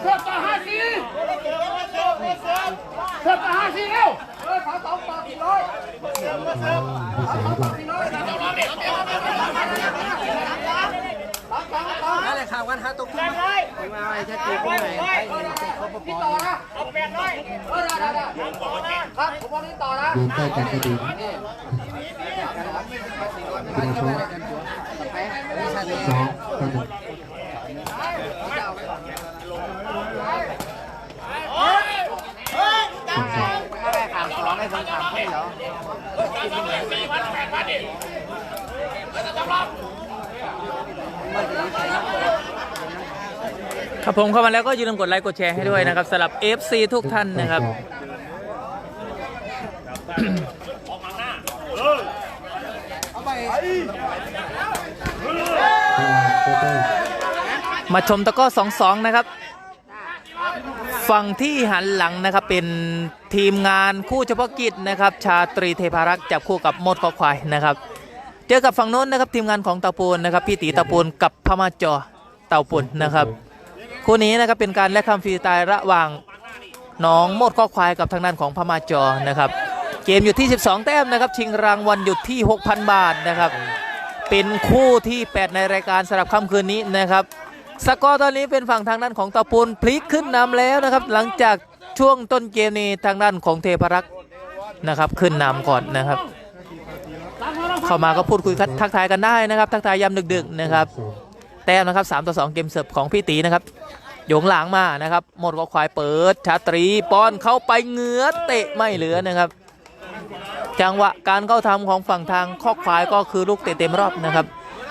เสือกต่อห้าสี่เสือกต่อห้าสี่เร็ วันแหละข่าวกันหาตกทุกมามาไอ้ชัดเจนขึ้นมาให้เงินเสร็จครบพพี่อต่อนะเอาแปดร้อยเออได้ได้ครับผมวันนี้ต่อนะยืนใกล้กันก็ดีกีฬาโค้ชสองต่อหนึ่งไม่ได้ขาวร้องให้คนข่าวให้เหรอ ครับผมเข้ามาแล้วก็อย่าลืมกดไลค์กดแชร์ให้ด้วยนะครับสำหรับ FC ทุกท่านนะครับ มาชมตะกร้อสองสองนะครับ ฝั่งที่หันหลังนะครับเป็นทีมงานคู่เฉพาะกิจนะครับ ชาตรีเทพารักษ์จับคู่กับมดคอควายนะครับ เจอกับฝั่งโน้นนะครับทีมงานของเตาปูนนะครับพี่ตีเตาปูนกับพม่าจอเตาปูนนะครับ คู่นี้นะครับเป็นการแลกคำฟรีสไตล์ระหว่างน้องโมดข้อควายกับทางด้านของพม่าจอนะครับเกมอยู่ที่ 12 แต้มนะครับชิงรางวัลอยู่ที่ 6,000 บาทนะครับเป็นคู่ที่ 8 ในรายการสำหรับค่ำคืนนี้นะครับสกอร์ตอนนี้เป็นฝั่งทางด้านของตะปูนพลิกขึ้นนำแล้วนะครับหลังจากช่วงต้นเกมนี้ทางด้านของเทพรักษ์นะครับขึ้นนำก่อนนะครับ เข้ามาก็พูดคุยทักทายกันได้นะครับ ทักทายยามดึกๆนะครับ แต้มนะครับ3ต่อ2เกมเสิร์ฟของพี่ตีนะครับโยงหลังมานะครับ หมดก็ควายเปิดชาตรีป้อนเข้าไปเงือเตะไม่เหลือนะครับ จังหวะการเข้าทำของฝั่งทางข้อควายก็คือลูกเตะเต็มรอบนะครับ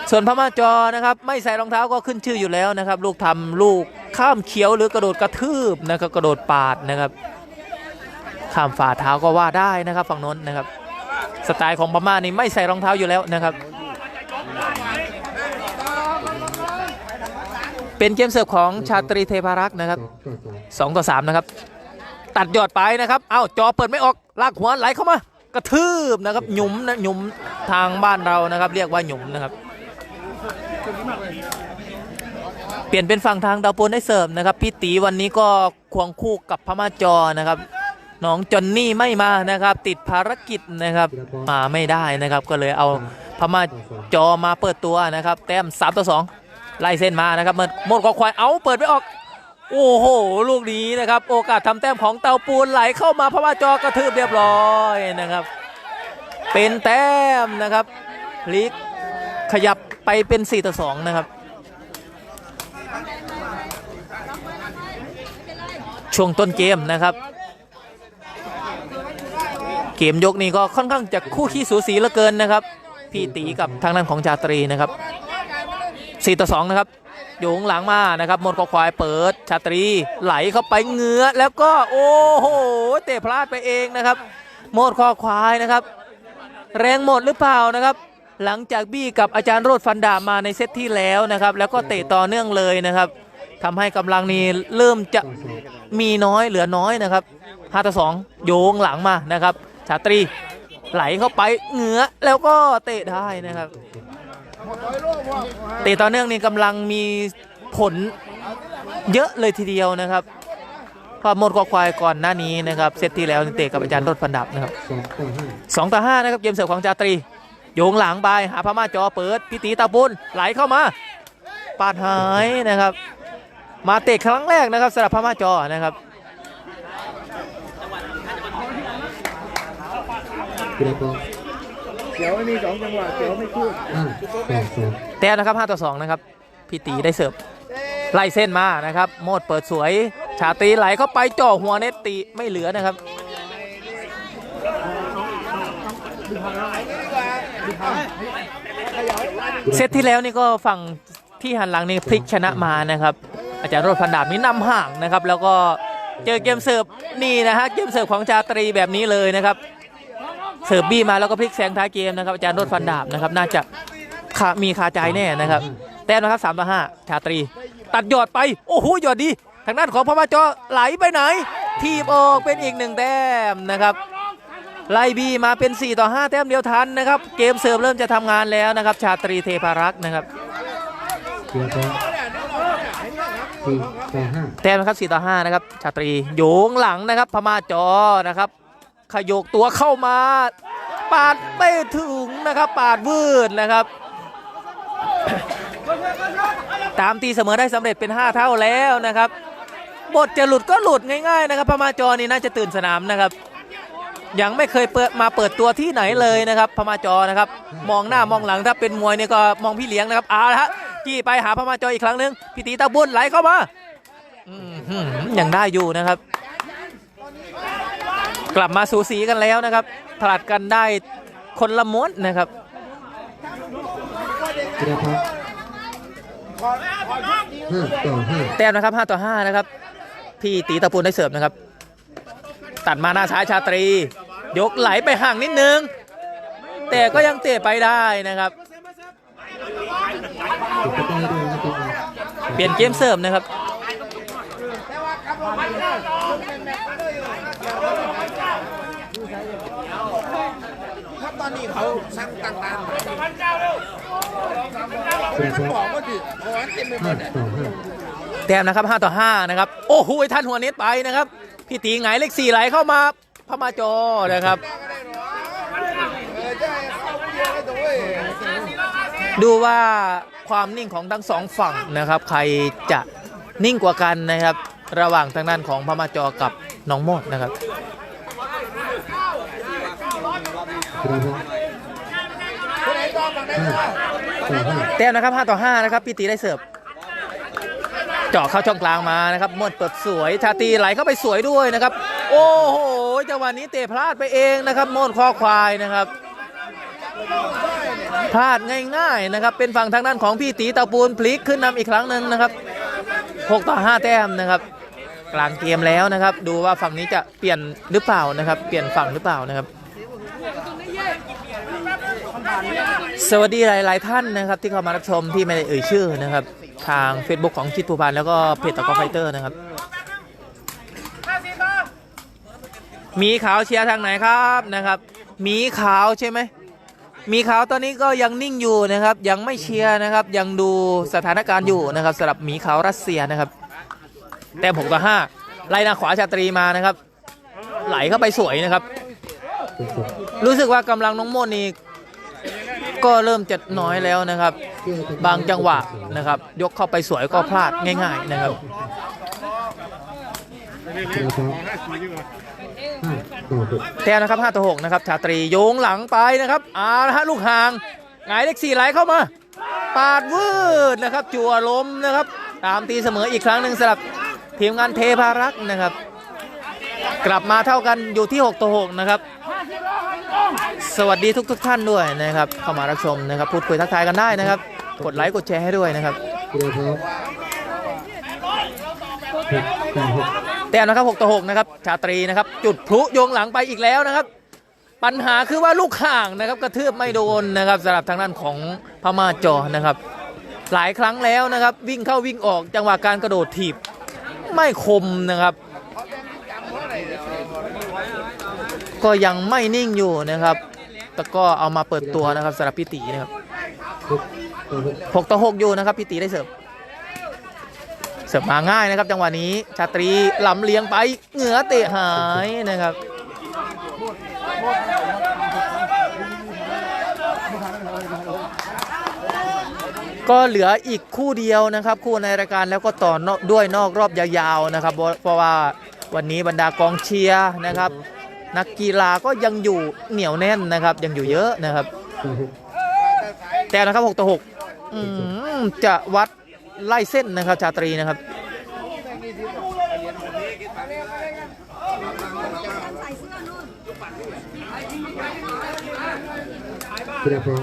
ส่วนพม่าจอนะครับ ไม่ใส่รองเท้าก็ขึ้นชื่ออยู่แล้วนะครับ ลูกทำลูกข้ามเขียวหรือกระโดดกระทืบนะครับกระโดดปาดนะครับข้ามฝ่าเท้าก็ว่าได้นะครับฝั่งน้นนะครับ สไตล์ของพม่านี่ไม่ใส่รองเท้าอยู่แล้วนะครับ เป็นเกมเสิร์ฟของชาตรีเทพารักษ์นะครับสองต่อสาม2ต่อ3นะครับ ตัดยอดไปนะครับเอ้าจอเปิดไม่ออกลากหัวไหลเข้ามากระทืบนะครับหยุมนะหยุมทางบ้านเรานะครับ เรียกว่าหยุมนะครับ เปลี่ยนเป็นฝั่งทางดาวปูนได้เสิร์ฟนะครับพี่ตีวันนี้ก็ควงคู่กับพม่าจอนะครับน้องจอนนี่ไม่มานะครับ ติดภารกิจนะครับมาไม่ได้นะครับ ก็เลยเอาพม่าจอมาเปิดตัวนะครับ แต้ม3ต่อ2 ไล่เส้นมานะครับมื่อหมดกอควายเอาเปิดไม่ออก โอ้โห ลูกนี้นะครับ โอกาสทำแต้มของเตาปูนไหลเข้ามาพม่าจอกระทืบเรียบร้อยนะครับ เป็นแต้มนะครับพลิกขยับไปเป็น4ต่อ2นะครับ ช่วงต้นเกมนะครับ เกมยกนี้ก็ค่อนข้างจะคู่ขี้สูสีเหลือเกินนะครับ พี่ตีกับทางด้านของจาตรีนะครับ 4 ต่อ 2 นะครับโยงหลังมานะครับหมดกอควายเปิด ชาตรีไหลเข้าไปเงื้อแล้วก็โอ้โหเตะพลาดไปเองนะครับหมดคอควายนะครับ แรงหมดหรือเปล่านะครับ หลังจากบี้กับอาจารย์โรดฟันดาบมาในเซตที่แล้วนะครับ แล้วก็เตะต่อเนื่องเลยนะครับทำให้กำลังนี้เริ่มจะมีน้อยเหลือน้อยนะครับ5ต่อ2โยงหลังมานะครับ ชาตรีไหลเข้าไปเหงือแล้วก็เตะได้นะครับ เตะต่อเนื่องนี่กำลังมีผลเยอะเลยทีเดียวนะครับเพอหมดกว่าควายก่อนหน้านี้นะครับเซตที่แล้วนี่เตะกับอาจารย์รถฟันดับนะครับสองต่อห้า2ต่อ5นะครับเกมเสิร์ฟของจาตรีโยงหลังไปหาพม่าจอเปิดพิตีตาปุนไหลเข้ามาปาดหายนะครับ มาเตะครั้งแรกนะครับสำหรับพม่าจอนะครับกีฬาโค้ช เขียวมีสองจังหวะเขียวไม่คู่ห้าต่อสองแต้มนะครับ5ต่อ2นะครับพี่ตีได้เสิร์ฟไล่เส้นมานะครับ โมดเปิดสวย ชาตรีไหลเข้าไปจ่อหัวเน็ตตีไม่เหลือนะครับ เซตที่แล้วนี่ก็ฝั่งที่หันหลังนี่พลิกชนะมานะครับ อาจารย์โรดพันดาบนี่นำห่างนะครับ แล้วก็เจอเกมเสิร์ฟนี่นะฮะเกมเสิร์ฟของชาตรีแบบนี้เลยนะครับ เสิร์ฟบี้มาแล้วก็พลิกแซงท้ายเกมนะครับอาจารย์โรดฟันดาบนะครับน่าจะคามีคาใจแน่นะครับ แต้มนะครับ3ต่อ5ชาตรี ตัดยอดไป โอ้โหยอดดี ทางด้านของพม่าจอไหลไปไหน ทีบออกเป็นอีกหนึ่งแต้มนะครับไล่บีมาเป็น 4 ต่อ 5 แต้มเดียวทันนะครับ เกมเสิร์ฟเริ่มจะทำงานแล้วนะครับ ชาตรีเทพารักษ์นะครับเกียร์ต่อสี่ต่อห้าแต้มนะครับ4ต่อ5นะครับ ชาตรีโยงหลังนะครับ พม่าจอนะครับ ขยกตัวเข้ามา ปาดไม่ถึงนะครับ ปาดวืดนะครับ ตามตีเสมอได้สำเร็จเป็น 5 เท่าแล้วนะครับ บทจะหลุดก็หลุดง่าย ๆ นะครับพม่าจอนี่น่าจะตื่นสนามนะครับ ยังไม่เคยเปิดมาเปิดตัวที่ไหนเลยนะครับพม่าจอนะครับ มองหน้ามองหลังถ้าเป็นมวยเนี่ยก็มองพี่เลี้ยงนะครับเอาละฮะจี้ไปหาพม่าจออีกครั้งหนึงพี่ตีตาบุญไหลเข้ามาอืมยังได้อยู่นะครับ กลับมาสูสีกันแล้วนะครับผลัดกันได้คนละม้วนนะครับเกียร์พักห้าต่อห้าแต้มนะครับ5ต่อ5นะครับพี่ตีตะปูนได้เสิร์ฟนะครับ ตัดมาหน้าซ้ายชาตรี ยกไหลไปห่างนิดนึง แต่ก็ยังเตะไปได้นะครับ ติดก็ได้ด้วยนะติดนะเปลี่ยนเกมเสิร์ฟนะครับ เกียร์พักห้าต่อห้าแต้มนะครับ 5 ต่อ 5 นะครับ โอ้โหท่านหัวเน็ตไปนะครับ พี่ตีหงายเลข4ไหลเข้ามาพม่าจอนะครับ ดูว่าความนิ่งของทั้งสองฝั่งนะครับ ใครจะนิ่งกว่ากันนะครับ ระหว่างทางด้านของพม่าจอกับน้องโมดนะครับ เกียร์พักห้าต่อห้า แต้มนะครับ 5 ต่อ 5 นะครับพี่ตีได้เสิร์ฟเจาะเข้าช่องกลางมานะครับมดเปิดสวยชาตีไหลเข้าไปสวยด้วยนะครับ โอ้โหจังหวะนี้เตะพลาดไปเองนะครับมดข้อควายนะครับพลาดง่ายๆนะครับ เป็นฝั่งทางด้านของพี่ตีเตาปูนพลิกขึ้นนำอีกครั้งหนึ่งนะครับ 6 ต่อ 5 แต้มนะครับ กลางเกมแล้วนะครับ ดูว่าฝั่งนี้จะเปลี่ยนหรือเปล่านะครับ เปลี่ยนฝั่งหรือเปล่านะครับ สวัสดีหลาย ๆ ท่านนะครับ ที่เข้ามารับชมที่ไม่ได้เอ่ยชื่อนะครับ ทาง Facebook ของชิดภูพานแล้วก็เพจตะกอไฟเตอร์นะครับ มีขาวเชียร์ทางไหนครับนะครับ มีขาวใช่ไหมมีขาวตอนนี้ก็ยังนิ่งอยู่นะครับ ยังไม่เชียร์นะครับ ยังดูสถานการณ์อยู่นะครับสำหรับหมีขาวรัสเซียนะครับ แต่ผมก็ห้าไล่หนาขวาชาตรีมานะครับ ไหลเข้าไปสวยนะครับติดสิบรู้สึกว่ากำลังน้องโมดนี่ ก็เริ่มจะน้อยแล้วนะครับ บางจังหวะนะครับ ยกเข้าไปสวยก็พลาดง่าย ๆนะครับเกียร์พักห้าต่อหกแต้มนะครับ5ต่อ6นะครับชาตรีโยงหลังไปนะครับอาฮะลูกห่างหงายเลขสี่ไหลเข้ามา ปาดวืดนะครับ จั่วล้มนะครับ ตามตีเสมออีกครั้งหนึ่งสำหรับทีมงานเทพารักษ์นะครับ กลับมาเท่ากันอยู่ที่6ต่อ6นะครับ สวัสดีทุกๆท่านด้วยนะครับ เข้ามารับชมนะครับ พูดคุยทักทายกันได้นะครับ กดไลค์กดแชร์ให้ด้วยนะครับเกียร์พักหกต่อหกแต้มนะครับ6ต่อ6นะครับชาตรีนะครับ จุดพลุโยงหลังไปอีกแล้วนะครับ ปัญหาคือว่าลูกห่างนะครับ กระทืบไม่โดนนะครับสำหรับทางด้านของพม่าจอนะครับ หลายครั้งแล้วนะครับ วิ่งเข้าวิ่งออกจังหวะการกระโดดถีบไม่คมนะครับ ก็ยังไม่นิ่งอยู่นะครับ แต่ก็เอามาเปิดตัวนะครับสำหรับพี่ตีนะครับหกต่อหก6ต่อ6อยู่นะครับพี่ตีได้เสิร์ฟเสิร์ฟมาง่ายนะครับ จังหวะนี้ชาตรีลำเลียงไปเหงื่อเตะหายนะครับก็เหลืออีกคู่เดียวนะครับ คู่ในรายการแล้วก็ต่อนอกด้วยนอกรอบยาวๆนะครับเพราะเพราะว่า วันนี้บรรดากองเชียร์นะครับ นักกีฬาก็ยังอยู่เหนียวแน่นนะครับ ยังอยู่เยอะนะครับต่อหกแต่นะครับ6ต่อ6อืมจะวัดไล่เส้นนะครับ ชาตรีนะครับเกียร์พัก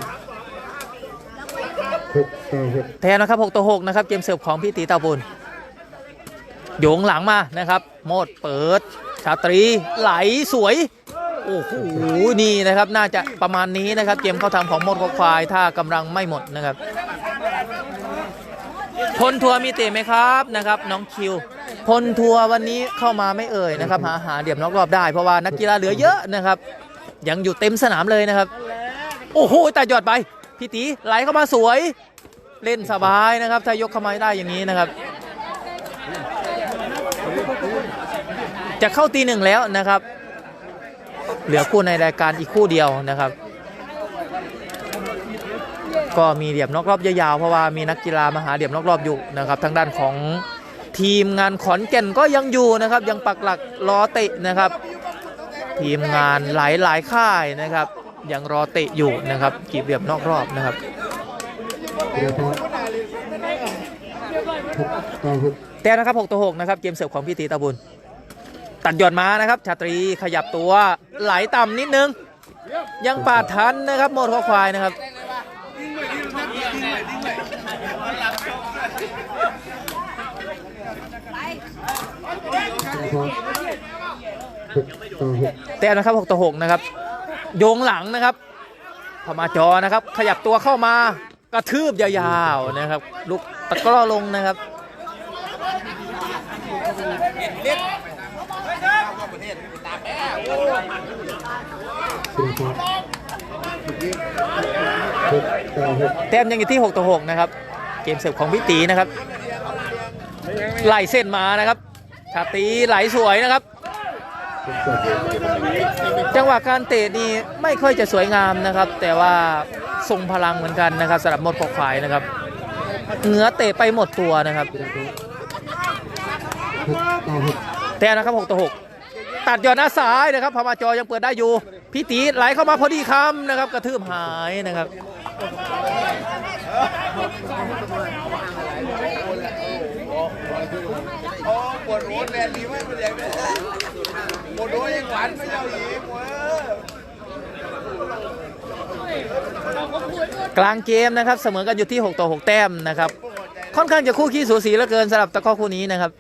หกต่อหกแทนนะครับ6ต่อ6นะครับ เกมเสิร์ฟของพี่ตีเตาบุญ โยงหลังมานะครับ โมดเปิด ชาตรีไหลสวย โอ้โห นี่นะครับน่าจะประมาณนี้นะครับเกมเข้าทำของโมดควายถ้ากำลังไม่หมดนะครับ พลทัวร์มีเตะไหมครับนะครับ น้องคิว พลทัวร์วันนี้เข้ามาไม่เอ่ยนะครับ หาหาเดี่ยมนอกรอบได้เพราะว่านักกีฬาเหลือเยอะนะครับ ยังอยู่เต็มสนามเลยนะครับ โอ้โหแต่ยอดไปพี่ตีไหลเข้ามาสวย เล่นสบายนะครับถ้ายกเข้ามาได้อย่างนี้นะครับ จะเข้าตีหนึ่งแล้วนะครับ เหลือคู่ในรายการอีกคู่เดียวนะครับ ก็มีเหลี่ยมนอกรอบยาวๆเพราะว่ามีนักกีฬามาหาเหลี่ยมนอกรอบอยู่นะครับทางด้านของทีมงานขอนแก่นก็ยังอยู่นะครับ ยังปักหลักรอเตะนะครับ ทีมงานหลายๆค่ายนะครับ ยังรอเตะอยู่นะครับกีบเหลี่ยมนอกรอบนะครับเรือพอหกต่อหกแต่นะครับ6ต่อ6นะครับเกมเสิร์ฟของพี่ตีตาบุญ ตัดหย่อนมานะครับ ชาตรีขยับตัวไหลต่ำนิดนึง ยังปาดทันนะครับโมดข้อควายนะครับเรือพอหกต่อหกแต้มนะครับ6ต่อ6นะครับ โยงหลังนะครับพมาจอนะครับ ขยับตัวเข้ามากระทืบยาวๆนะครับลุกตะกร้อลงนะครับ เรือพอหกต่อหกแต้มยังอยู่ที่ 6 ต่อ 6 นะครับ เกมเสิร์ฟของพี่ตีนะครับไหลเส้นมานะครับชาตรีไหลสวยนะครับ เป็นต่อหกจังหวะการเตะนี่ไม่ค่อยจะสวยงามนะครับ แต่ว่าทรงพลังเหมือนกันนะครับสำหรับมดปอกควายนะครับเหงือเตะไปหมดตัวนะครับเรือพอหกต่อหก แต่นะครับ 6 ต่อ 6 ตัดยอดหน้าซ้ายนะครับพมาจอยังเปิดได้อยู่พี่ตีไหลเข้ามาพอดีคำนะครับ กระทืบหายนะครับปวดหัวแรงดีไหมมันอย่างนี้ปวดหัวยังหวานไม่เอาอีกเว้กลางเกมนะครับ เสมอกันอยู่ที่ 6 ต่อ 6 แต้มนะครับ ค่อนข้างจะคู่ขี้สูสีเหลือเกินสำหรับตะก้อคู่นี้นะครับ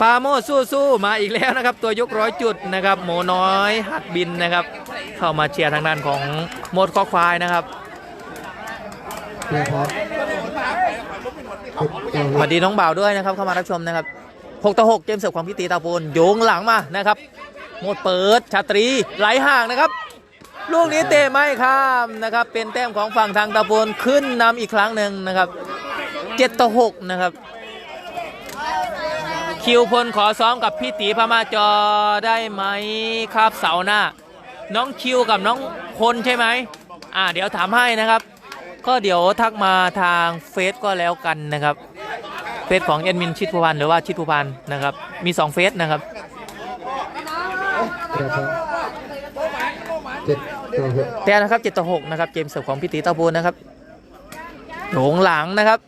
ปาโมดสู้ๆมาอีกแล้วนะครับ ตัวยกร้อยจุดนะครับ หมูน้อยหัดบินนะครับ เข้ามาเชียร์ทางด้านของโมดข้อควายนะครับเรือพอหกต่อสวัสดีน้องบ่าวด้วยนะครับ เข้ามารับชมนะครับ6ต่อ6เกมเสิร์ฟของพี่ตีตาปูนโยงหลังมานะครับโมดเปิดชาตรีไหลห่างนะครับ ลูกนี้เตะไม่ข้ามนะครับ เป็นแต้มของฝั่งทางตาปูนขึ้นนำอีกครั้งหนึ่งนะครับ7ต่อ6นะครับ คิวพลขอซ้อมกับพี่ตีพมาจอได้ไหมครับเสาร์หน้า น้องคิวกับน้องพลใช่ไหมอ่าเดี๋ยวถามให้นะครับ ก็เดี๋ยวทักมาทางเฟซก็แล้วกันนะครับเฟซของแอดมินชิดภูพันธ์หรือว่าชิดภูพันธ์นะครับ มี2เฟซนะครับเรือพอเจ็ดต่อหกแต่นะครับ7ต่อ6นะครับเกมเสิร์ฟของพี่ตีเต้าปูนนะครับโหงหลังนะครับอืม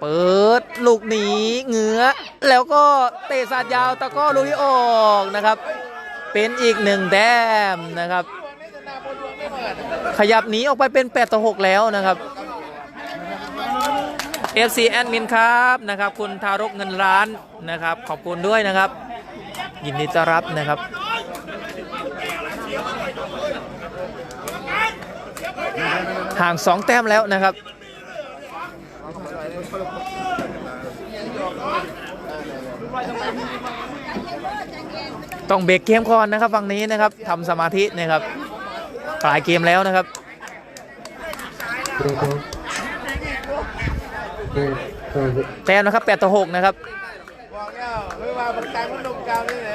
เปิดลูกหนีเหงือ แล้วก็เตะสาดยาวตะก้อลูกนี้ออกนะครับ เป็นอีกหนึ่งแต้มนะครับ ขยับหนีออกไปเป็น 8 ต่อ 6 แล้วนะครับ FC แอดมินครับนะครับ คุณทารกเงินล้านนะครับ ขอบคุณด้วยนะครับ ยินดีต้อนรับนะครับห่าง 2 แต้มแล้วนะครับ ต้องเบรกเกมก่อนนะครับฝั่งนี้นะครับทำสมาธินะครับปลายเกมแล้วนะครับแปดต่อหกแต้มนะครับ8ต่อ6นะครับ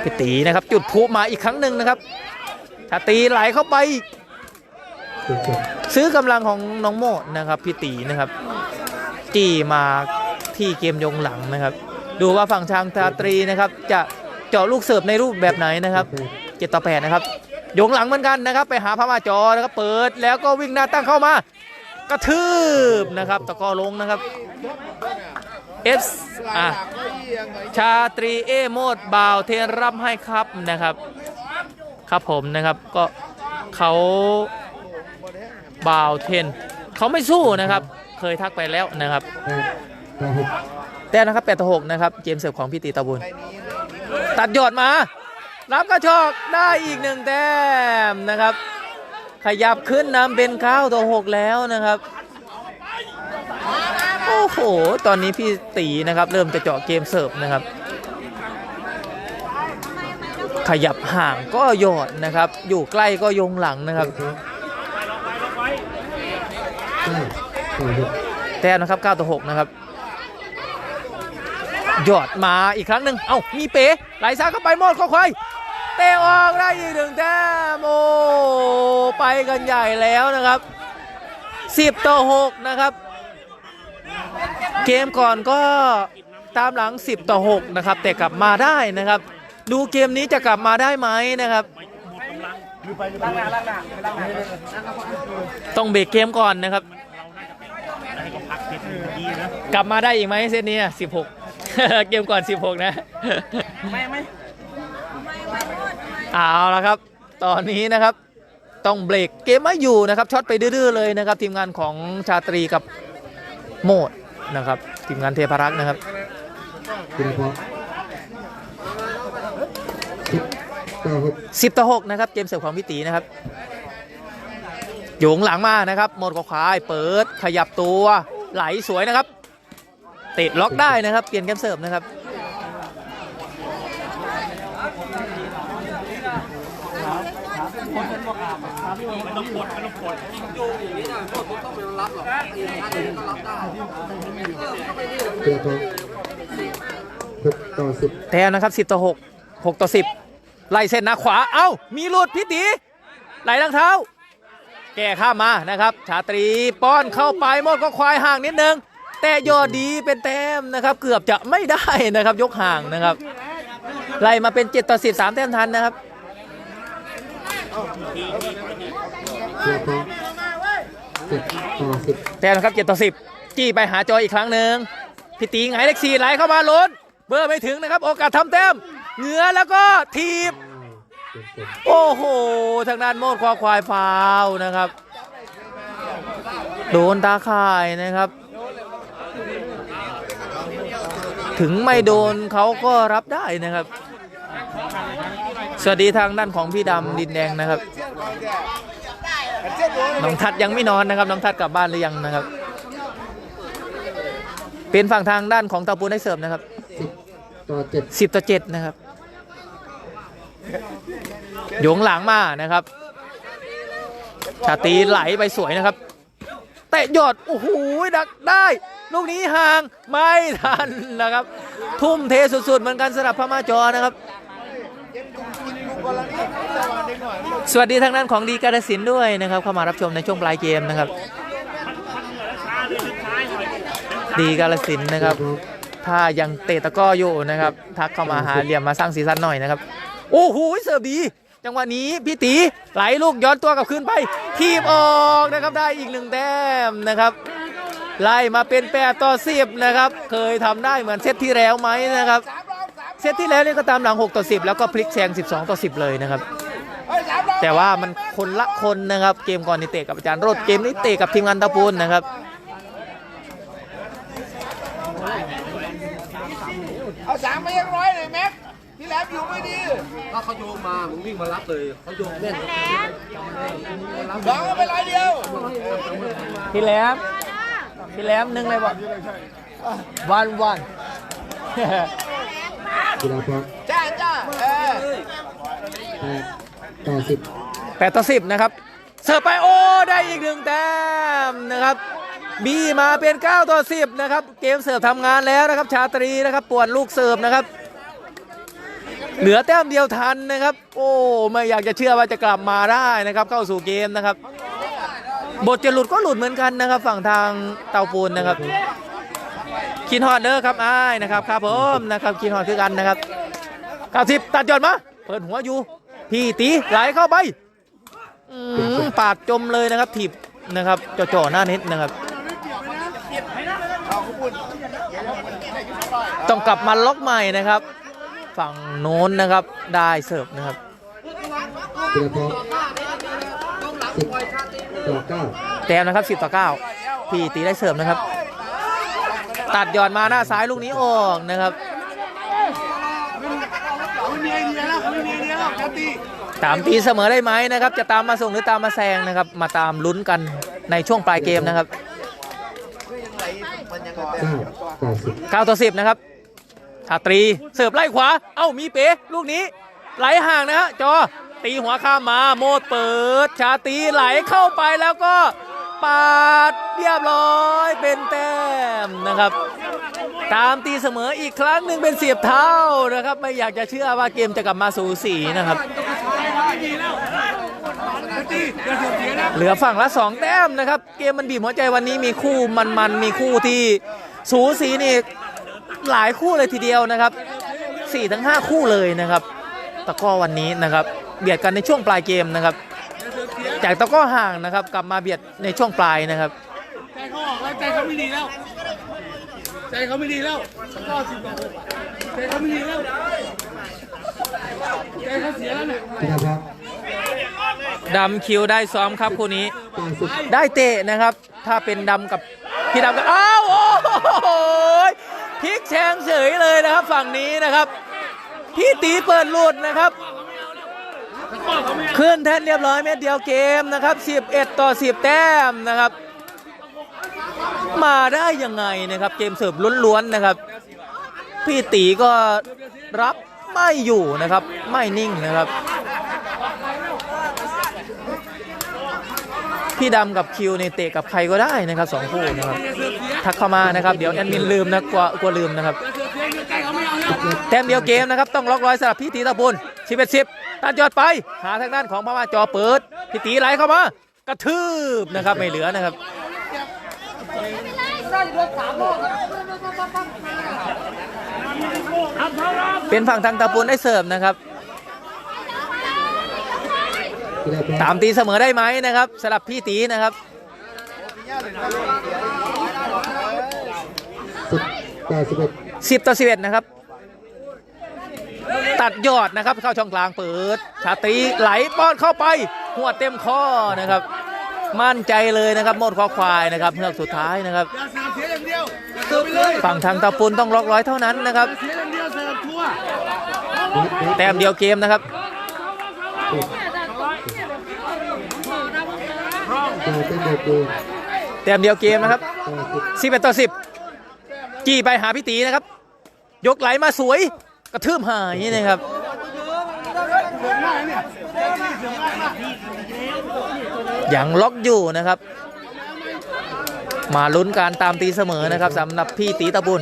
พี่ตีนะครับ จุดพุมาอีกครั้งหนึ่งนะครับชาตีไหลเข้าไป ซื้อกำลังของน้องโมดนะครับพี่ตีนะครับจี้มาที่เกมยงหลังนะครับ ดูว่าฝั่งทางชาตรีนะครับจะ เจาะลูกเสิร์ฟในรูปแบบไหนนะครับเจ็ดต่อแปดนะครับโยงหลังเหมือนกันนะครับ ไปหาพระมาจอนะครับเปิดแล้วก็วิ่งหน้าตั้งเข้ามากระทืบนะครับ ตะกร้อลงนะครับเอสอะชาตรีเอโมดบ่าวเทนรับให้ครับนะครับ ครับผมนะครับก็เขาบ่าวเทนเขาไม่สู้นะครับ เคยทักไปแล้วนะครับ แต่อหกแต่นะครับแปดต่อหกนะครับเกมเสิร์ฟของพี่ตีตะบุญ ตัดยอดมา รับกระชอกได้อีกหนึ่งแต้มนะครับ ขยับขึ้นนำเป็นเก้าต่อหกแล้วนะครับ โอ้โห ตอนนี้พี่ตีนะครับ เริ่มจะเจาะเกมเสิร์ฟนะครับ ขยับห่างก็หยอดนะครับ อยู่ใกล้ก็ยงหลังนะครับเก้าต่อหกแต้มนะครับ9ต่อ6นะครับห ยอดมาอีกครั้งหนึ่งเอ้ามีเป๋ไหลซ้ายเข้าไปหมดข้อควายเตะออกได้อีกหนึ่งแต้มโอ้ไปกันใหญ่แล้วนะครับ 10 ต่อ 6 นะครับ เกมก่อนก็ตามหลัง 10 ต่อ 6 นะครับ แต่กลับมาได้นะครับ ดูเกมนี้จะกลับมาได้ไหมนะครับต้องเบรกเกมก่อนนะครับ กลับมาได้อีกไหมเซตนี้ 16 เกมก่อน 16 นะ ไม่ไม่เอาละครับ ตอนนี้นะครับ ต้องเบรกเกมไม่อยู่นะครับช็อตไปดื้อๆเลยนะครับ ทีมงานของชาตรีกับโหมดนะครับ ทีมงานเทพารักษ์นะครับกีฬาพอสิบต่อหก10ต่อ6นะครับ เกมเสิร์ฟของพี่ตีนะครับโยงหลังมานะครับ หมดกว่าควายเปิดขยับตัวไหลสวยนะครับ เตะล็อกได้นะครับ เปลี่ยนเกมเสิร์ฟนะครับกีฬาพอหกต่อสิบแต้มนะครับ10ต่อ6 6ต่อ10ไล่เส้นหน้าขวาเอ้า มีหลุดพี่ตีไหลลังเท้า แก้ข้ามมานะครับ ชาตรีป้อนเข้าไปหมดก็ควายห่างนิดนึง แต่ยอดดีเป็นแต้มนะครับ เกือบจะไม่ได้นะครับ ยกห่างนะครับไล่มาเป็น7ต่อ10 3แต้มทันนะครับกีฬาพอเจ็ดต่อสิบแต้มนะครับ7ต่อ10จี้ไปหาจอยอีกครั้งหนึ่งพี่ตีไงเล็กสี่ไหลเข้ามาล้น เบอร์ไม่ถึงนะครับ โอกาสทำแต้มเหงือแล้วก็ทีบเต็มโอ้โห ทางด้านโมดควาควายฟาวนะครับ โดนตาข่ายนะครับ ถึงไม่โดนเขาก็รับได้นะครับ สวัสดีทางด้านของพี่ดำดินแดงนะครับ น้องทัดยังไม่นอนนะครับ น้องทัดกลับบ้านหรือยังนะครับ เป็นฝั่งทางด้านของเตาปูนได้เสิร์ฟนะครับต่อเจ็ดสิบต่อเจ็ดนะครับ โยงหลังมานะครับ ชาตีไหลไปสวยนะครับ เตะยอด โอ้โหดักได้ ลูกนี้ห่างไม่ทันนะครับ ทุ่มเทสุดๆ เหมือนกันสำหรับพม่าจอนะครับ สวัสดีทางด้านของดีกาฬสินด้วยนะครับ เข้ามารับชมในช่วงปลายเกมนะครับ ดีกาฬสินนะครับ ถ้ายังเตะตะก้ออยู่นะครับ ทักเข้ามาหาเหลี่ยมมาสร้างสีสันหน่อยนะครับ โอ้โหเสิร์ฟดีจังหวะนี้พี่ตีไหลลูกย้อนตัวกลับคืนไปทีบออกนะครับได้อีกหนึ่งแต้มนะครับ ไล่มาเป็นแปดต่อสิบนะครับ เคยทำได้เหมือนเซตที่แล้วไหมนะครับ เซตที่แล้วนี่ก็ตามหลัง 6 ต่อ 10 แล้วก็พลิกแซง12 ต่อ 10 เลยนะครับ แต่ว่ามันคนละคนนะครับ เกมก่อนนี่เตะกับอาจารย์โรดเกมนี้เตะกับทีมงานตะปูนนะครับเอาสามมายังร้อยเลยแม็กที่แหลมอยู่ไม่ดีถ้าเขาโยงมามึงวิ่งมารับเลยเขาโยงแน่นสองเอาไปร้อยเดียวพี่แหลม พี่แหลมหนึ่งเลยบอกวันวันกีฬาพอจ้าจ้าเออแปดต่อสิบแปดต่อสิบนะครับ เสิร์ฟไปโอ้ ได้อีกหนึ่งแต้มนะครับบีมาเป็น9ต่อ10นะครับ เกมเสิร์ฟทำงานแล้วนะครับ ชาตรีนะครับป่วนลูกเสิร์ฟนะครับ เหลือแต้มเดียวทันนะครับ โอ้ ไม่อยากจะเชื่อว่าจะกลับมาได้นะครับ เข้าสู่เกมนะครับ บทจะหลุดก็หลุดเหมือนกันนะครับ ฝั่งทางเตาปูนนะครับคินฮอดเด้อครับอ้ายนะครับครับผมนะครับคินฮอดคือกันนะครับ90ตัดยอดมาเปิดหัวอยู่พี่ตีไหลเข้าไปอืมปาดจมเลยนะครับถีบนะครับจ่อๆหน้าเน็ตนะครับ ต้องกลับมาล็อกใหม่นะครับ ฝั่งโน้นนะครับได้เสิร์ฟนะครับ ต่อเก้าแต้มนะครับ 10 ต่อ 9 พี่ตีได้เสิร์ฟนะครับ ตัดหยอดมาหน้าซ้ายลูกนี้ออกนะครับ ตามตีเสมอได้ไหมนะครับ จะตามมาส่งหรือตามมาแซงนะครับ มาตามลุ้นกันในช่วงปลายเกมนะครับเก้าต่อสิบ9ต่อ10 นะครับชาตรีเสิร์ฟไล่ขวา เอ้ามีเป๋ลูกนี้ไหลห่างนะฮะจอ ตีหัวข้ามมาโมดเปิด ชาตีไหลเข้าไปแล้วก็ปาดเรียบร้อยเป็นแต้มนะครับ ตามตีเสมออีกครั้งหนึ่งเป็นเสียบเท้านะครับ ไม่อยากจะเชื่อว่าเกมจะกลับมาสูสีนะครับ เหลือฝั่งละสองแต้มนะครับ เกมมันบีบหัวใจวันนี้มีคู่มันๆมีคู่ที่สูสีนี่หลายคู่เลยทีเดียวนะครับ4ถึง5คู่เลยนะครับ ตะกร้อวันนี้นะครับเบียดกันในช่วงปลายเกมนะครับ จากตะกร้อห่างนะครับ กลับมาเบียดในช่วงปลายนะครับใจเขาออกแล้วใจเขาไม่ดีแล้ว ใจเขาไม่ดีแล้วก็สิบกว่าหกใจเขาไม่ดีแล้วใจเขาเสียแล้วเนี่ยกีฬาครับดำคิวได้ซ้อมครับคู่นี้ต่อสิบได้เตะนะครับ ถ้าเป็นดำกับพี่ดำก็อ้าวโอ้โหพลิกแชงเฉยเลยนะครับ ฝั่งนี้นะครับ พี่ตีเปิดหลุดนะครับขึ้นแท่นเรียบร้อยเม็ดเดียวเกมนะครับ 11 ต่อ 10 แต้มนะครับ มาได้ยังไงนะครับ เกมเสิร์ฟล้วนๆนะครับ พี่ตีก็รับไม่อยู่นะครับ ไม่นิ่งนะครับ พี่ดำกับคิวในเตะกับใครก็ได้นะครับสองคู่นะครับ ทักเข้ามานะครับ เดี๋ยวแอดมินลืมนะกลัวกลัวลืมนะครับ แต้มเดียวเกมนะครับต้องล็อกร้อยสำหรับพี่ตีตะบุญ11 10ตัดยอดไปหาทางด้านของพม่าจอเปิดพี่ตีไหลเข้ามากระทืบนะครับไม่เหลือนะครับเป็นฝั่งทางตะปูนได้เสิร์ฟนะครับกีฬาครับตามตีเสมอได้ไหมนะครับสำหรับพี่ตีนะครับสิบต่อสิบเอ็ด10ต่อ11นะครับ ตัดยอดนะครับเข้าช่องกลางเปิด ชาตรีไหลป้อนเข้าไป หัวเต็มข้อนะครับ มั่นใจเลยนะครับหมดคอควายนะครับเฮือกสุดท้ายนะครับอย่าเสิร์ฟเสียอย่างเดียวอย่าเสิร์ฟไปเลยฝั่งทางตะปุนต้องล็อกร้อยเท่านั้นนะครับเสียอย่างเดียวเสิร์ฟทั่วแต้มเดียวเกมนะครับต่อเต้นเดียวเกมแต้มเดียวเกมนะครับต่อสิบ11ต่อ10 จี้ไปหาพี่ตีนะครับ ยกไหลมาสวย กระทืบหายนะครับยังล็อกอยู่นะครับ มาลุ้นการตามตีเสมอนะครับสำหรับพี่ตีตะบุญ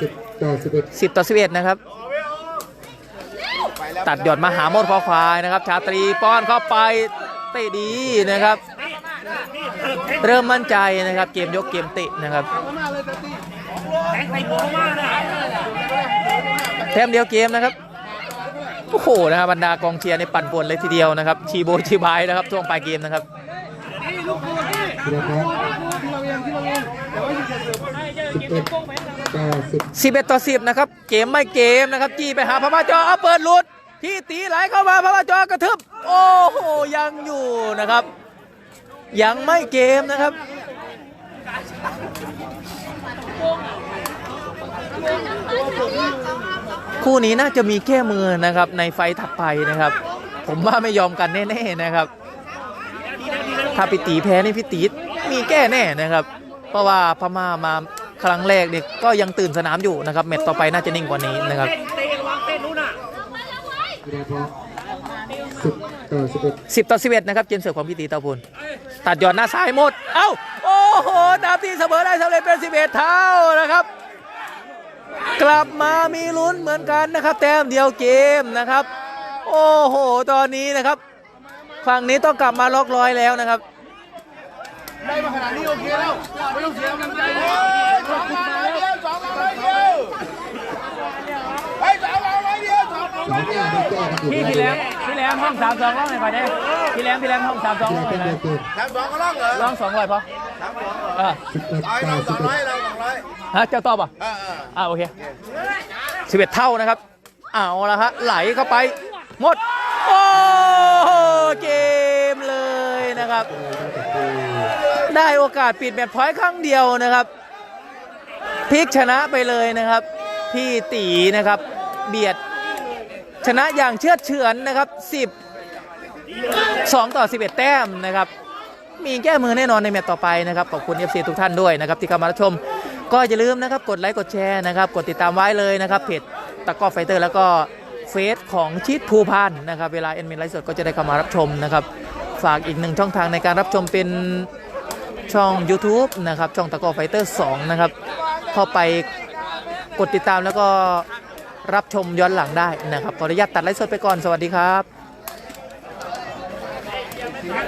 สิบต่อสิบเอ็ด10 ต่อ 11 นะครับ ตัดหยอดมาหาโมดคอควายนะครับ ชาตรีป้อนเข้าไปเตะดีนะครับ เริ่มมั่นใจนะครับ เกมยกเกมเตะนะครับ แถมเดียวเกมนะครับโอ้โหนะครับบรรดากองเชียร์ในปั่นป่วนเลยทีเดียวนะครับชีโบชีบายนะครับช่วงปลายเกมนะครับสิบเอ็ดต่อสิบนะครับเกมไม่เกมนะครับจี้ไปหาพม่าจอเอาเปิดลุดพี่ตีไหลเข้ามาพม่าจอกระทึบโอ้โหยังอยู่นะครับ ยังไม่เกมนะครับ คู่นี้น่าจะมีแก้มือนะครับ ในไฟถัดไปนะครับ ผมว่าไม่ยอมกันแน่ๆนะครับ ถ้าพี่ตีแพ้นี่พี่ตีมีแก้แน่นะครับ เพราะว่าพม่ามาครั้งแรกเนี่ยก็ยังตื่นสนามอยู่นะครับแมตช์ต่อไปน่าจะนิ่งกว่านี้นะครับสิบต่อสิบเอ็ดนะครับเกมเสิร์ฟของพี่ตีเตาพูนตัดยอดหน้าซ้ายหมด เอ้า โอ้โหตามตีเสมอได้สำเร็จเป็น11เท่านะครับ กลับมามีลุ้นเหมือนกันนะครับ แต้มเดียวเกมนะครับ โอ้โห ตอนนี้นะครับ ฝั่งนี้ต้องกลับมาล็อกร้อยแล้วนะครับได้มาขนาดนี้โอเคแล้วไม่ต้องเสียกำลังใจนะขอบคุณมาแล้วสองร้อยเดียวเฮ้ยสองร้อยเดียว สองสองแต้มได้แก้กันอยู่พี่พี่แหลมพี่แหลมห้องสามสองร้องหน่อยไปได้พี่แหลมพี่แหลมห้องสามสองกีร้ฬาองหเต้น่นอยเดียวเกมสามสองก็ร้องเหรอร้องสองร้อยพอสามสองอ่าสิบเอ็ดเอาให้ต่อเราสสิอบงเอ็ร้อยดเราสองร้อยฮะเจ้าตอบอะเออเอออ่าโอเคสิบเอ็ดเท่านะครับเอาละฮะไหลเข้าไปหมดโอ้โหเกมเลยนะครับ ได้โอกาสปิดแมตช์พอยต์ครั้งเดียวนะครับพลิกชนะไปเลยนะครับ พี่ตีนะครับ เบียด ชนะอย่างเชือดเฉือนนะครับ10 2ต่อ 11 แต้มนะครับ มีแก้มือแน่นอนในแมตต์ต่อไปนะครับ ขอบคุณ FC ทุกท่านด้วยนะครับที่เข้ามารับชม ก็อย่าลืมนะครับกดไลค์กดแชร์นะครับ กดติดตามไว้เลยนะครับเพจตะก้อไฟเตอร์แล้วก็เฟซของชิดภูพานนะครับ เวลาเอ็นมีไลฟ์สดก็จะได้เข้ามารับชมนะครับ ฝากอีกหนึ่งช่องทางในการรับชมเป็นช่อง YouTube นะครับ ช่องตะกอไฟเตอร์2นะครับ เข้าไปกดติดตามแล้วก็ รับชมย้อนหลังได้นะครับขออนุญาตตัดไลฟ์สดไปก่อนสวัสดีครับ